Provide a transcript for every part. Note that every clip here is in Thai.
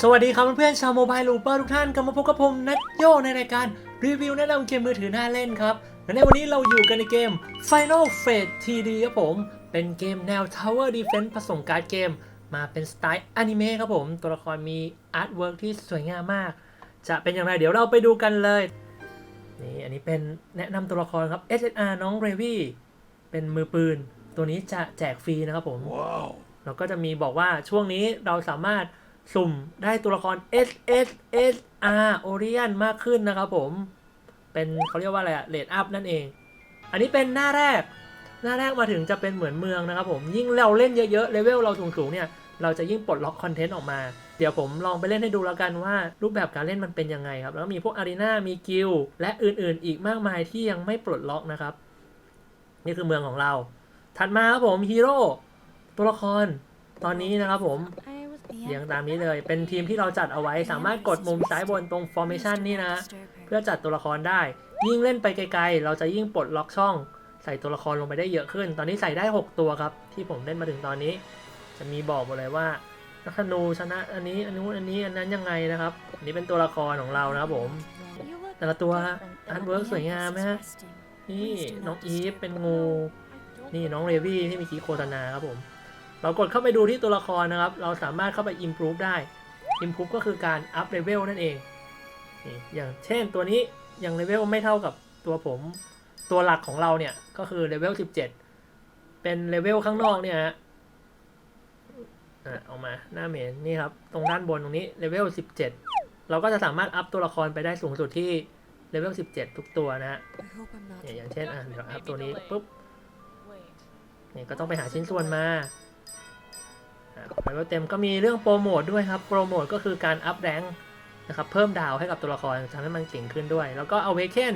สวัสดีครับเพื่อนๆชาวโมบายลูเปอร์ทุกท่านกลับมาพบกับผมนัทโยในรายการรีวิวแนะนำเกมมือถือน่าเล่นครับและในวันนี้เราอยู่กันในเกม Final Fate TD ครับผม เป็นเกมแนว Tower Defense ผสมการ์ดเกม มาเป็นสไตล์อนิเมะครับผม ตัวละครมีอาร์ตเวิร์กที่สวยงามมาก จะเป็นอย่างไรเดี๋ยวเราไปดูกันเลย นี่อันนี้เป็นแนะนำตัวละครครับ SSR น้องเรวี่เป็นมือปืน ตัวนี้จะแจกฟรีนะครับผมแล้วก็จะมีบอกว่าช่วงนี้เราสามารถสุ่มได้ตัวละคร S S S R Orion มากขึ้นนะครับผม เป็นเขาเรียกว่าอะไรอะเลดอัพนั่นเอง อันนี้เป็นหน้าแรก หน้าแรกมาถึงจะเป็นเหมือนเมืองนะครับผม ยิ่งเราเล่นเยอะๆ เลเวลเราสูงๆ เนี่ย เราจะยิ่งปลดล็อกคอนเทนต์ออกมา เดี๋ยวผมลองไปเล่นให้ดูแล้วกันว่า รูปแบบการเล่นมันเป็นยังไงครับ แล้วมีพวกอารีนามีกิลด์และอื่นๆ อีกมากมายที่ยังไม่ปลดล็อกนะครับ นี่คือเมืองของเรา ถัดมาครับผมฮีโร่ตัวละครตอนนี้นะครับผมเรียงตามนี้เลยเป็นทีมที่เราจัดเอาไว้สามารถกดมุมซ้ายบนตรง formation นี่นะ เพื่อจัดตัวละครได้ ยิ่งเล่นไปไกลๆ เราจะยิ่งปลดล็อกช่อง ใส่ตัวละครลงไปได้เยอะขึ้น ตอนนี้ใส่ได้ 6 ตัวครับ ที่ผมเล่นมาถึงตอนนี้ จะมีบอกหมดเลยว่านักธนูชนะอันนี้อันนู้นอันนี้อันนั้นยังไงนะครับอันนี้เป็นตัวละครของเรานะครับผมแต่ละตัวอาร์ตเวิร์กสวยงามไหมฮะนี่น้องอีฟเป็นงู นี่น้องเรวี่ที่มีคีย์โฆษณาครับผม เรากดเข้าไปดูที่ตัวละครนะครับ เราสามารถเข้าไป improve ได้ improve ก็คือการ up level นั่นเองนี่อย่างเช่นตัวนี้ยังเลเวลไม่เท่ากับตัวผมตัวหลักของเราเนี่ย ก็คือเลเวล17 เป็นเลเวลข้างนอกเนี่ยฮะอะออกมาหน้าเมนนี่ครับ ตรงด้านบนตรงนี้เลเวล17 เราก็จะสามารถอัพตัวละครไปได้สูงสุดที่เลเวล17 ทุกตัวนะฮะเนี่ยอย่างเช่นอะเดี๋ยวอัพตัวนี้ปุ๊บ เนี่ยก็ต้องไปหาชิ้นส่วนมาแล้วเต็มก็มีเรื่องโปรโมทด้วยครับ โปรโมทก็คือการอัพแรงนะครับเพิ่มดาวให้กับตัวละครทำให้มันเก่งขึ้นด้วย แล้วก็เอาเวเคน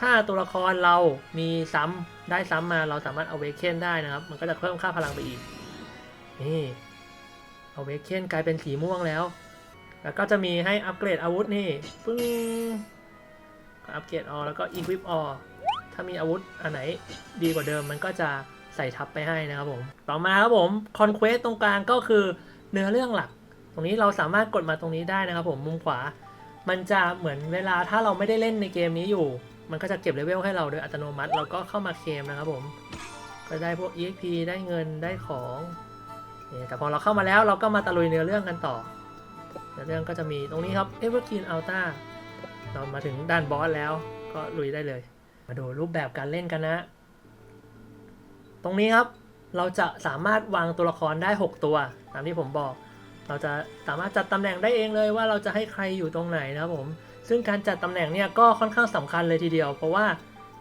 ถ้าตัวละครเรามีซ้ำได้ซ้ำมาเราสามารถเอาเวเคนได้นะครับ มันก็จะเพิ่มค่าพลังไปอีก นี่เอาเวเคนกลายเป็นสีม่วงแล้ว แล้วก็จะมีให้อัปเกรดอาวุธนี่ปึ้งอัปเกรดออแล้วก็อีควิปออถ้ามีอาวุธอันไหนดีกว่าเดิมมันก็จะ ใส่ทับไปให้นะครับผม ต่อมาครับผมคอนเควสตรงกลางก็คือเนื้อเรื่องหลัก ตรงนี้เราสามารถกดมาตรงนี้ได้นะครับผมมุมขวา มันจะเหมือนเวลาถ้าเราไม่ได้เล่นในเกมนี้อยู่ มันก็จะเก็บเลเวลให้เราโดยอัตโนมัติ เราก็เข้ามาเคมนะครับผม ก็ได้พวก EXP ได้เงินได้ของแต่พอเราเข้ามาแล้วเราก็มาตะลุยเนื้อเรื่องกันต่อ เนื้อเรื่องก็จะมีตรงนี้ครับ Evergreen Alta เรามาถึงด้านบอสแล้วก็ลุยได้เลย มาดูรูปแบบการเล่นกันนะ ตรงนี้ครับเราจะสามารถวางตัวละครได้ 6 ตัว ตามที่ผมบอก เราจะสามารถจัดตำแหน่งได้เองเลยว่าเราจะให้ใครอยู่ตรงไหนนะครับผม ซึ่งการจัดตำแหน่งเนี่ยก็ค่อนข้างสำคัญเลยทีเดียว เพราะว่า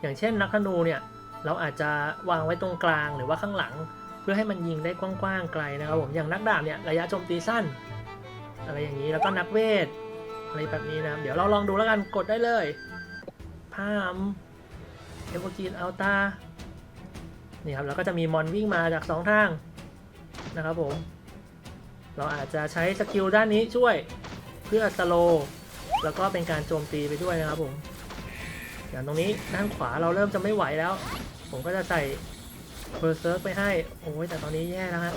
อย่างเช่นนักธนูเนี่ยเราอาจจะวางไว้ตรงกลางหรือว่าข้างหลัง เพื่อให้มันยิงได้กว้างๆไกลนะครับผมอย่างนักดาบเนี่ยระยะโจมตีสั้น อะไรอย่างนี้แล้วก็นักเวทอะไรแบบนี้นะเดี๋ยวเราลองดูแล้วกันกดได้เลยพามเอเวอร์กีนอัลตา นี่ครับแล้วก็จะมีมอนวิ่งมาจาก 2 ทางนะครับผม เราอาจจะใช้สกิลด้านนี้ช่วยเพื่อสโลแล้วก็เป็นการโจมตีไปด้วยนะครับผม อย่างตรงนี้ด้านขวาเราเริ่มจะไม่ไหวแล้ว ผมก็จะใส่เบอร์เซิร์กไปให้ โอ้ยแต่ตอนนี้แย่แล้วฮะ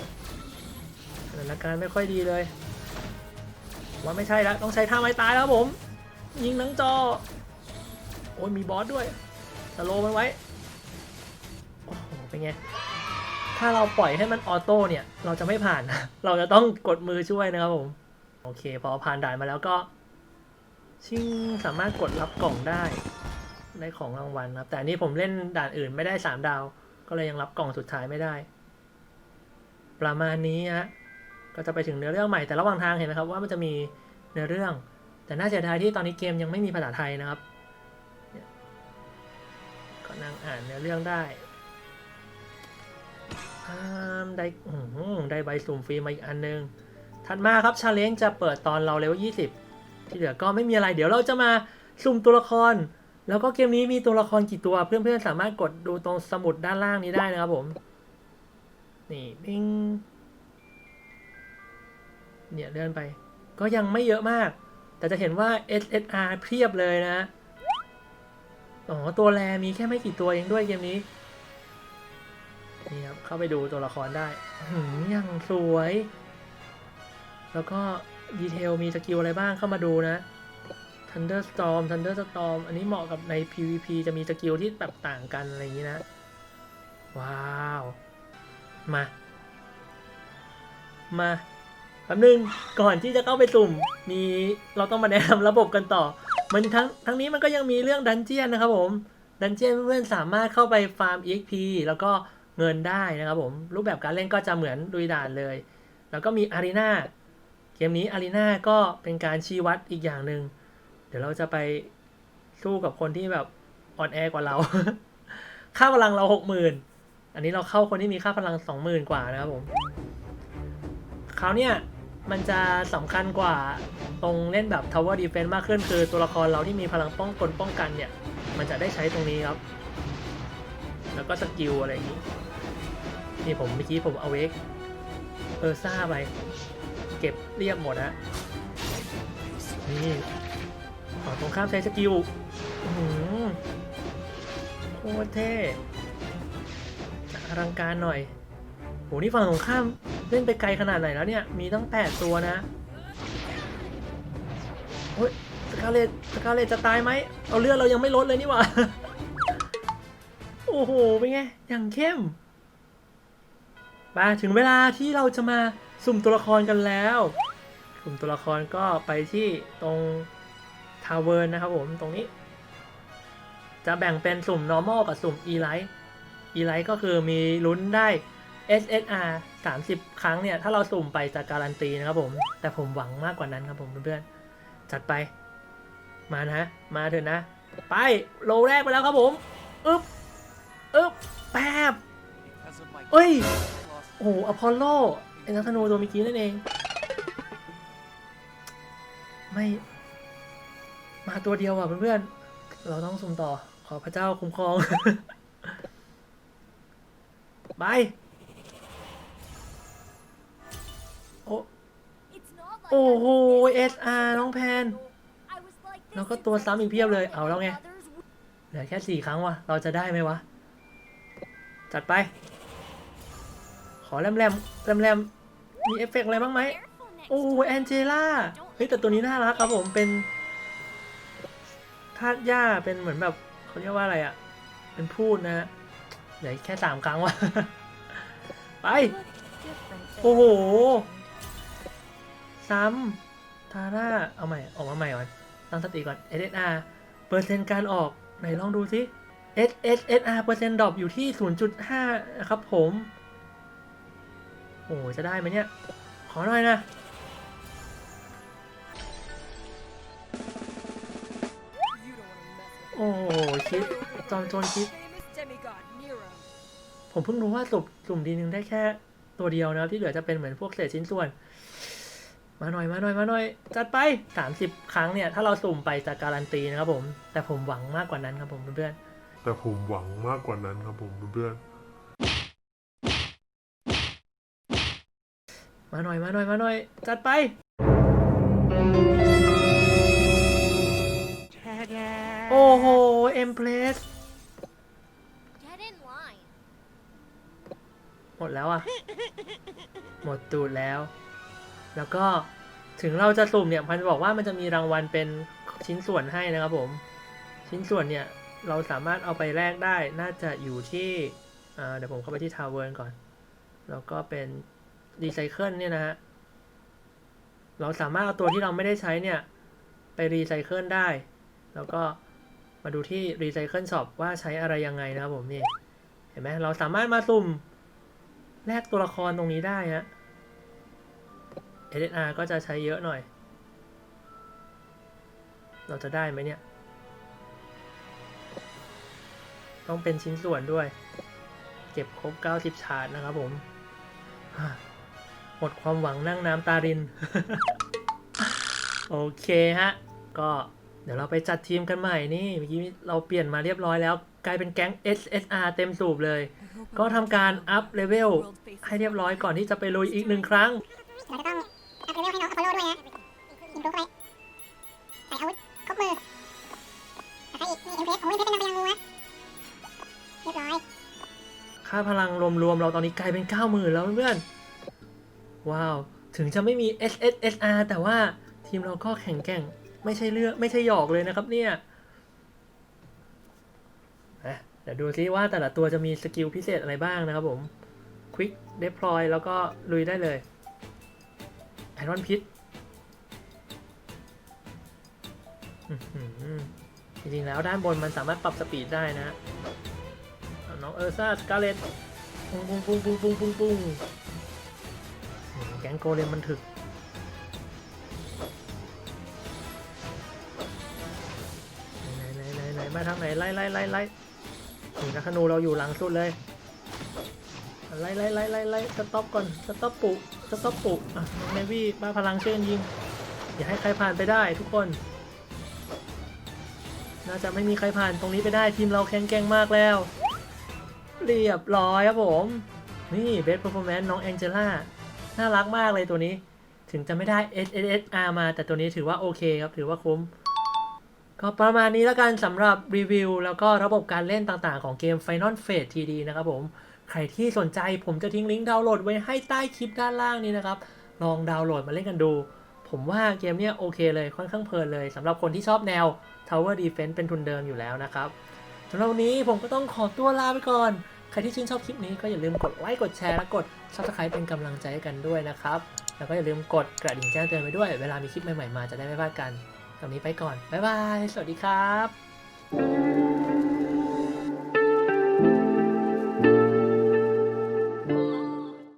สถานการณ์ไม่ค่อยดีเลย ว่าไม่ใช่แล้วต้องใช้ท่าไม้ตายแล้วผม ยิงทั้งจอ โอ้ยมีบอสด้วยสโลมันไว้ เป็นไง ถ้าเราปล่อยให้มันออโต้เนี่ย เราจะไม่ผ่านนะ เราจะต้องกดมือช่วยนะครับผม โอเค พอผ่านด่านมาแล้วก็ ชิงสามารถกดรับกล่องได้ ได้ของรางวัลนะครับ แต่นี้ผมเล่นด่านอื่นไม่ได้3ดาว ก็เลยยังรับกล่องสุดท้ายไม่ได้ ประมาณนี้ฮะ ก็จะไปถึงเนื้อเรื่องใหม่ แต่ระหว่างทางเห็นไหมครับว่ามันจะมีเนื้อเรื่อง แต่น่าเสียดายที่ตอนนี้เกมยังไม่มีภาษาไทยนะครับก็นั่งอ่านเนื้อเรื่องได้ อ่าได้ได้ใบสุ่มฟรีมาอีกอันนึง ถัดมาครับชาเลนจ์จะเปิดตอนเราเลเวล20 ที่เหลือก็ไม่มีอะไรเดี๋ยวเราจะมาสุ่มตัวละคร แล้วก็เกมนี้มีตัวละครกี่ตัว เพื่อนๆสามารถกดดูตรงสมุดด้านล่างนี้ได้นะครับผม นี่พิงเนี่ยเลื่อนไป ก็ยังไม่เยอะมาก แต่จะเห็นว่า SSR เพียบเลยนะอ๋อตัวแรมีแค่ไม่กี่ตัวเองด้วยเกมนี้ นี่ครับ เข้าไปดูตัวละครได้หืมยังสวย แล้วก็ดีเทลมีสกิลอะไรบ้างเข้ามาดูนะ Thunderstorm Thunderstorm อันนี้เหมาะกับใน PVP จะมีสกิลที่แบบต่างกันอะไรอย่างนี้นะ ว้าว มา มาแป๊บนึงก่อนที่จะเข้าไปสุ่ม มีเราต้องมาแนะนำระบบกันต่อ มันทั้งทั้งนี้มันก็ยังมีเรื่องดันเจียนนะครับผม ดันเจียนเพื่อนๆสามารถเข้าไปฟาร์ม EXP แล้วก็ เงินได้นะครับผม รูปแบบการเล่นก็จะเหมือนดุยด่านเลย แล้วก็มีอารีนาเกมนี้อารีนาก็เป็นการชี้วัดอีกอย่างหนึ่งเดี๋ยวเราจะไปสู้กับคนที่แบบอ่อนแอกว่าเรา ค่าพลังเราหกหมื่นอันนี้เราเข้าคนที่มีค่าพลังสองหมื่นกว่านะครับผมคราวเนี้ยมันจะสำคัญกว่าตรงเล่นแบบ Tower Defense มากขึ้นคือตัวละครเราที่มีพลังป้องกลป้องกันเนี่ย มันจะได้ใช้ตรงนี้ครับ แล้วก็สกิลอะไรอย่างนี้ นี่ผมเมื่อกี้ผมเอาเวกเออซ่าไป เก็บเรียบหมดนะนี่ฝั่งตรงข้ามใช้สกิลอื้อหือโคตรเท่จะอลังการหน่อยโหนี่ฝั่งตรงข้ามเล่นไปไกลขนาดไหนแล้วเนี่ย มีตั้ง8ตัวนะโอ้ยสกาเลตสกาเลตจะตายไหม เอาเลือดเรายังไม่ลดเลยนี่หว่า โอ้โห เป็นไง อย่างเข้ม มาถึงเวลาที่เราจะมาสุ่มตัวละครกันแล้ว สุ่มตัวละครก็ไปที่ตรงทาวเวอร์นะครับผม ตรงนี้ จะแบ่งเป็นสุ่ม normal กับสุ่ม e light e light ก็คือมีลุ้นได้ SSR 30 ครั้งเนี่ย ถ้าเราสุ่มไปจะการันตีนะครับผม แต่ผมหวังมากกว่านั้นครับผมเพื่อนๆ จัดไป มานะ มาเถอะนะ ไป โลแรกไปแล้วครับผม อึ๊บ อึ๊บแป๊บเอ้ย โอ้โหอพอลโลไอ้นักธนูตัวเมื่อกี้นั่นเอง ไม่ มาตัวเดียวอะเพื่อนๆ เราต้องสุ่มต่อ ขอพระเจ้าคุ้มครองไปโอ้โอ้โห SR น้องแพน แล้วก็ตัวซ้ำอีกเพียบเลย เอาแล้วไง เหลือแค่สี่ครั้งวะ เราจะได้ไหมวะ จัดไป ขอแรมแรมแรมแรมมีเอฟเฟกต์อะไรบ้างไหมโอ้แอนเจล่าเฮ้ยแต่ตัวนี้น่ารักครับผมเป็นธาตุหญ้าเป็นเหมือนแบบเขาเรียกว่าอะไรอะ่ะ เป็นพูดนะฮะเหลือแค่สามครั้งวะไป โอ้โห ซ้ำทาร่า เอาใหม่ ออกมาใหม่ก่อน ตั้งสติก่อน SSR เปอร์เซ็นต์การออก ไหนลองดูสิ SSR เปอร์เซ็นต์ดรอปอยู่ที่ 0.5นะครับผม โอ้จะได้ไหมเนี่ย ขอหน่อยนะ โอ้คิดจอมโจรคิด ผมเพิ่งรู้ว่าสุ่มสุ่มดีนึงได้แค่ตัวเดียวนะครับที่เหลือจะเป็นเหมือนพวกเศษชิ้นส่วน มาหน่อยมาหน่อยมาหน่อย จัดไป 30 ครั้งเนี่ย ถ้าเราสุ่มไปจะการันตีนะครับผม แต่ผมหวังมากกว่านั้นครับผมเพื่อน แต่ผมหวังมากกว่านั้นครับผมเพื่อนมาหน่อยมาหน่อยมาหน่อย จัดไป โอ้โห เอ็มเพลสหมดแล้วอะหมดตูดแล้ว แล้วก็ถึงเราจะสุ่มเนี่ย พันบอกว่ามันจะมีรางวัลเป็นชิ้นส่วนให้นะครับผม ชิ้นส่วนเนี่ย เราสามารถเอาไปแลกได้น่าจะอยู่ที่เดี๋ยวผมเข้าไปที่ทาวเวอร์ก่อน แล้วก็เป็นรีไซเคิลเนี่ยนะฮะ เราสามารถเอาตัวที่เราไม่ได้ใช้เนี่ย ไปรีไซเคิลได้ แล้วก็มาดูที่รีไซเคิลช็อปว่าใช้อะไรยังไงนะครับผมนี่เห็นไหมเราสามารถมาสุ่มแลกตัวละครตรงนี้ได้ฮะ SSR ก็จะใช้เยอะหน่อย เราจะได้ไหมเนี่ย ต้องเป็นชิ้นส่วนด้วย เก็บครบ 90 ชาร์จนะครับผมฮ่าหมดความหวังนั่งน้ำตาริน โอเคฮะ ก็เดี๋ยวเราไปจัดทีมกันใหม่นี่เมื่อกี้เราเปลี่ยนมาเรียบร้อยแล้ว กลายเป็นแก๊ง SSR เต็มสูบเลย ก็ทำการอัพเลเวลให้เรียบร้อยก่อนที่จะไปลุยอีกหนึ่งครั้งเราจะต้อง ค่าพลังรวมๆเราตอนนี้กลายเป็น 90,000 แล้วเพื่อนๆว้าว ถึงจะไม่มี SSSR แต่ว่าทีมเราก็แข็งแกร่ง ไม่ใช่เลือกไม่ใช่หยอกเลยนะครับเนี่ยอะเดี๋ยวดูซิว่าแต่ละตัวจะมีสกิลพิเศษอะไรบ้างนะครับผม Quick Deploy แล้วก็ลุยได้เลย Iron Pit อื้อหือจริงๆแล้วด้านบนมันสามารถปรับสปีดได้นะ น้องเออร์ซ่าสกาเลตปุ้งปุ้งปุ้งปุ้งปุ้งปุ้งปุ้งแก๊งโกเลมมันถึกไหนไหนไหนไหนมาทางไหนไล่ไล่ไล่ไล่นี่นักธนูเราอยู่หลังสุดเลยไล่ไล่ไล่ไล่ไล่สต็อปก่อนสต็อปปุสต็อปปุอะเนวี่มาพลังเชื่อยิง อย่าให้ใครผ่านไปได้ทุกคนน่าจะไม่มีใครผ่านตรงนี้ไปได้ทีมเราแข็งแกร่งมากแล้ว เรียบร้อยครับผม นี่เบส p พ r ร์ o อ a n c e น้องแองเจล่า น่ารักมากเลยตัวนี้ ถึงจะไม่ได้ S S S R มา แต่ตัวนี้ถือว่าโอเคครับ ถือว่าคุ้ม ก็ประมาณนี้แล้วกันสำหรับรีวิว แล้วก็ระบบการเล่นต่างๆของเกม Final Fate TD นะครับผม ใครที่สนใจผมจะทิ้งลิงก์ดาวน์โหลดไว้ให้ใต้คลิปด้านล่างนี้นะครับ ลองดาวน์โหลดมาเล่นกันดู ผมว่าเกมเนี้ยโอเคเลย ค่อนข้างเพลินเลยสำหรับคนที่ชอบแนว Tower Defense เป็นทุนเดิมอยู่แล้วนะครับ สำหรับวันนี้ผมก็ต้องขอตัวลาไปก่อน ใครที่ชื่นชอบคลิปนี้ก็อย่าลืมกดไลค์กดแชร์และกด Subscribe เป็นกำลังใจให้กันด้วยนะครับ แล้วก็อย่าลืมกดกระดิ่งแจ้งเตือนไปด้วย เวลามีคลิปใหม่ๆมาจะได้ไม่พลาดกันตอนนี้ไปก่อน บ๊ายบาย สวัสดีครับ